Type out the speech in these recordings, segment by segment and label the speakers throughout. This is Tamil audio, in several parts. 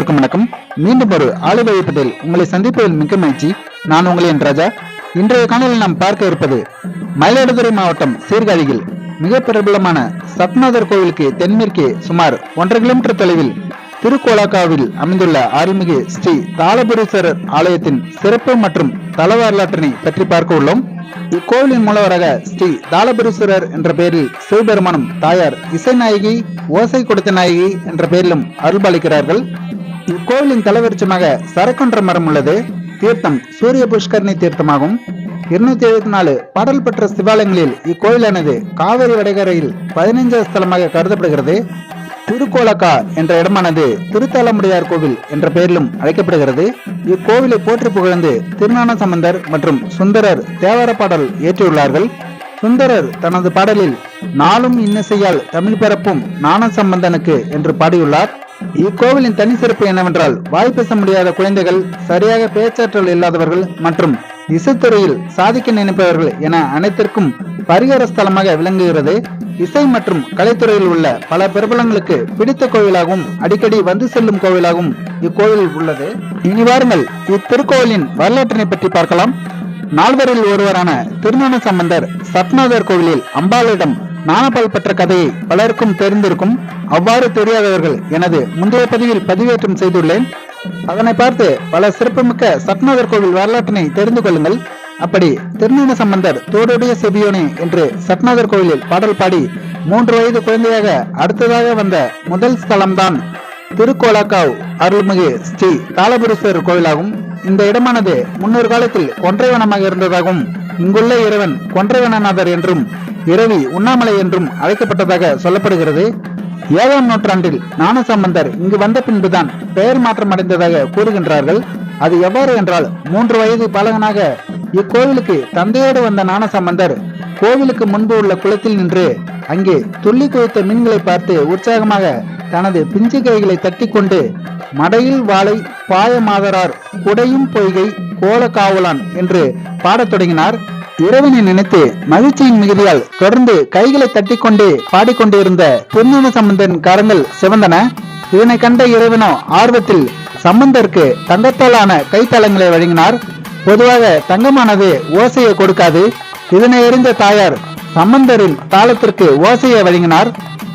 Speaker 1: எல்லோருக்கும் வணக்கம். மீண்டும் ஒரு ஆலி வழிபட்டில் உங்களை சந்திப்பதில் மிக்க மகிழ்ச்சி. நான் உங்களின் ராஜா. இன்றைய காணொலியில் நாம் பார்க்க இருப்பது மயிலாடுதுறை மாவட்டம் சீர்காழியில் மிக பிரபலமான சத்நாதர் கோவிலுக்கு தென்மேற்கே சுமார் ஒன்றரை கிலோமீட்டர் தொலைவில் திருக்கோலாக்காவில் அமைந்துள்ள அருள்மிகு ஸ்ரீ தாளபுரீஸ்வரர் ஆலயத்தின் சிறப்பு மற்றும் தல வரலாற்றினை பற்றி பார்க்க உள்ளோம். இக்கோவிலின் மூலவராக ஸ்ரீ தாளபுரீஸ்வரர் என்ற பெயரில் சிவபெருமானும் தாயார் இசைநாயகி ஓசை கொடுத்த நாயகி என்ற பெயரிலும் அருள்பாலிக்கிறார்கள் இக்கோவிலின் தலைவரிச்சமாக சரக்குன்ற மரம் உள்ளது. தீர்த்தம் சூரிய புஷ்கரணி தீர்த்தமாகும். இருநூத்தி எழுபத்தி நாலு பாடல் பெற்ற சிவாலயங்களில் இக்கோயிலானது காவிரி வடகரையில் பதினைஞ்சாவது ஸ்தலமாக கருதப்படுகிறது. திருக்கோலக்கா என்ற இடமானது திருத்தலமுடையார் கோவில் என்ற பெயரிலும் அழைக்கப்படுகிறது. இக்கோவிலை போற்றி புகழ்ந்து திருநான சம்பந்தர் மற்றும் சுந்தரர் தேவார பாடல் இயற்றியுள்ளார்கள். சுந்தரர் தனது பாடலில் நாளும் இன்னிசையால் தமிழ் பரப்பும் ஞான சம்பந்தனுக்கு என்று பாடியுள்ளார். இக்கோவிலின் தனி சிறப்பு என்னவென்றால் வாய் பேச முடியாத குழந்தைகள் சரியாக பேச்சாற்றல் இல்லாதவர்கள் மற்றும் இசைத்துறையில் சாதிக்க நினைப்பவர்கள் என அனைத்திற்கும் பரிகார ஸ்தலமாக விளங்குகிறது. இசை மற்றும் கலைத்துறையில் உள்ள பல பிரபலங்களுக்கு பிடித்த கோவிலாகவும் அடிக்கடி வந்து செல்லும் கோவிலாகவும் இக்கோவில் உள்ளது. இனி வாருங்கள் இத்திருக்கோவிலின் வரலாற்றினை பற்றி பார்க்கலாம். நால்வரில் ஒருவரான திருமண சம்பந்தர் சத்நாதர் கோவிலில் அம்பாளிடம் ஞானபால் பெற்ற கதையை பலருக்கும் தெரிந்திருக்கும் அவ்வாறு தெரியாதவர்கள் எனது முந்தைய பதிவில் பதிவேற்றம் செய்துள்ளேன். அதனை பார்த்து பல சிறப்புமிக்க சத்நாதர் கோவில் வரலாற்றினை தெரிந்து கொள்ளுங்கள். அப்படி திருநீன சம்பந்தர் தோடுடைய செபியோனே என்று சத்நாதர் கோவிலில் பாடல் பாடி மூன்று வயது குழந்தையாக அடுத்ததாக வந்த முதல் ஸ்தலம்தான் திருக்கோலாக்காவ் அருள்மிகு ஸ்ரீ காலபுரீஸ்வரர் கோவிலாகும். இந்த இடமானது முன்னொரு காலத்தில் கொன்றைவனமாக இருந்ததாகவும் இங்குள்ள இறைவன் கொன்றைவனநாதர் என்றும் இரவி உண்ணாமலை என்றும் அழைக்கப்பட்டதாக சொல்லப்படுகிறது. ஏழாம் நூற்றாண்டில் ஞானசம்பந்தர் இங்கு வந்த பின்புதான் பெயர் மாற்றம் அடைந்ததாக கூறுகின்றார்கள். அது எவ்வாறு என்றால் மூன்று வயது பாலகனாக இக்கோவிலுக்கு தந்தையோடு வந்த ஞானசம்பந்தர் கோவிலுக்கு முன்பு உள்ள குளத்தில் நின்று அங்கே துள்ளி குவித்த மீன்களை பார்த்து உற்சாகமாக தனது பிஞ்சு கைகளை தட்டி கொண்டு மடையில் வாளை பாய மாதரார் குடையும் பொய்கை கோல காவலான் என்று பாடத் தொடங்கினார். இறைவனை நினைத்து மகிழ்ச்சியின் மிகுதியால் தொடர்ந்து கைகளை தட்டிக்கொண்டே பாடிக்கொண்டிருந்த பொன்னின சம்பந்தன் கரங்கள் சிவந்தன. இதனை கண்ட இறைவனோ ஆர்வத்தில் சம்பந்தருக்கு தங்கத்தாலான கைத்தளங்களை வழங்கினார். பொதுவாக தங்கமானது ஓசையை கொடுக்காது. இதனை அறிந்த தாயார் சம்பந்தரின் தாளத்திற்கு ஓசையை வழங்கினார்.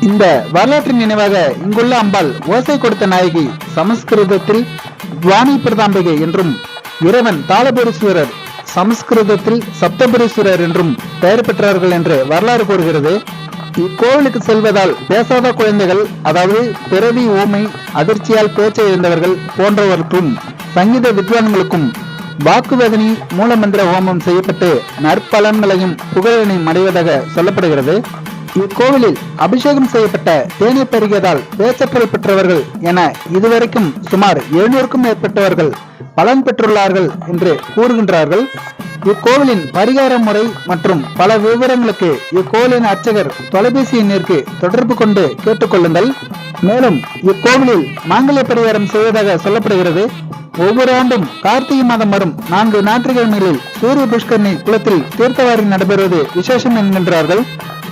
Speaker 1: இந்த வரலாற்றின் நினைவாக இங்குள்ள அம்பாள் ஓசை கொடுத்த நாயகி சமஸ்கிருதத்தில் துவானி பிரதாம்பிகை என்றும் இறைவன் தாளபுரீஸ்வரர் சமஸ்கிருதத்தில் சப்தபுரீஸ்வரர் என்றும் பெயர் பெற்றார்கள் என்று வரலாறு கூறுகிறது. இக்கோவிலுக்கு செல்வதால் பேசாத குழந்தைகள் அதாவது பிறவி ஊமை அதிர்ச்சியால் பேச்சை இழந்தவர்கள் போன்றவருக்கும் சங்கீத வித்வான்களுக்கும் வாக்குவேதனி மூலமந்திர ஹோமம் செய்யப்பட்டு நற்பலன்களையும் புகழனையும் அடைவதாக சொல்லப்படுகிறது. இக்கோவிலில் அபிஷேகம் செய்யப்பட்ட தேனை பெருகியதால் பேச்சற்றல் பெற்றவர்கள் என இதுவரைக்கும் சுமார் எழுநூறுக்கும் மேற்பட்டவர்கள் பலன் பெற்றுள்ளார்கள் என்று கூறுகின்றார்கள். இக்கோவிலின் பரிகார முறை மற்றும் பல விவரங்களுக்கு இக்கோவிலின் அர்ச்சகர் தொலைபேசி எண்ணிற்கு தொடர்பு கொண்டு கேட்டுக்கொள்ளுங்கள். மேலும் இக்கோவிலில் மாங்கல்ய பரிகாரம் செய்வதாக சொல்லப்படுகிறது. ஒவ்வொரு ஆண்டும் கார்த்திகை மாதம் வரும் நான்கு ஞாயிற்றுக்கிழமைகளில் சூரிய புஷ்கரணி குளத்தில் தீர்த்தவாரி நடைபெறுவது விசேஷம் என்கின்றார்கள்.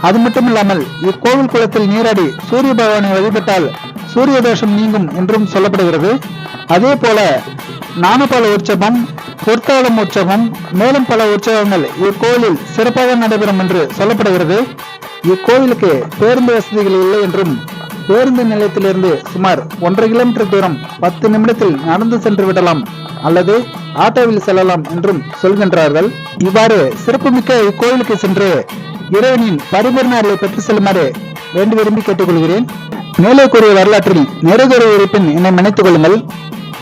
Speaker 1: அது மட்டுமில்லாமல் இக்கோவில் குளத்தில் நீராடி சூரிய பகவானை வழிபட்டால் சூரிய தோஷம் நீங்கும் என்றும் சொல்லப்படுகிறது. அதே போல ஞானபால உற்சவம் பொற்காலம் உற்சவம் மேலும் பல உற்சவங்கள் இக்கோவிலில் சிறப்பாக நடைபெறும் என்று சொல்லப்படுகிறது. இக்கோவிலுக்கு பேருந்து வசதிகள் இல்லை என்றும் பேருந்து நிலையத்திலிருந்து சுமார் ஒன்றரை கிலோமீட்டர் தூரம் பத்து நிமிடத்தில் நடந்து சென்று விடலாம் அல்லது ஆட்டோவில் செல்லலாம் என்றும் சொல்கின்றார்கள். இவ்வாறு சிறப்புமிக்க இக்கோவிலுக்கு சென்று இறைவனின் பரிபூர்ண அருளை பெற்று செல்லுமாறு வேண்டி விரும்பி கேட்டுக்கொள்கிறேன். மேலே கூறிய வரலாற்றில் நிறைவேற இருப்பின் என்னை நினைத்துக் கொள்ளுங்கள்.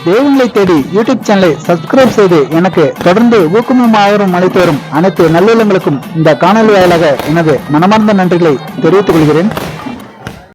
Speaker 1: தெய்வங்களை தேடி யூடியூப் சேனலை சப்ஸ்கிரைப் செய்து எனக்கு தொடர்ந்து ஊக்கமும் ஆதரவும் அளித்து வரும் அனைத்து நல்லுள்ளங்களுக்கும் இந்த காணொலி வாயிலாக எனது மனமார்ந்த நன்றிகளை தெரிவித்துக் கொள்கிறேன்.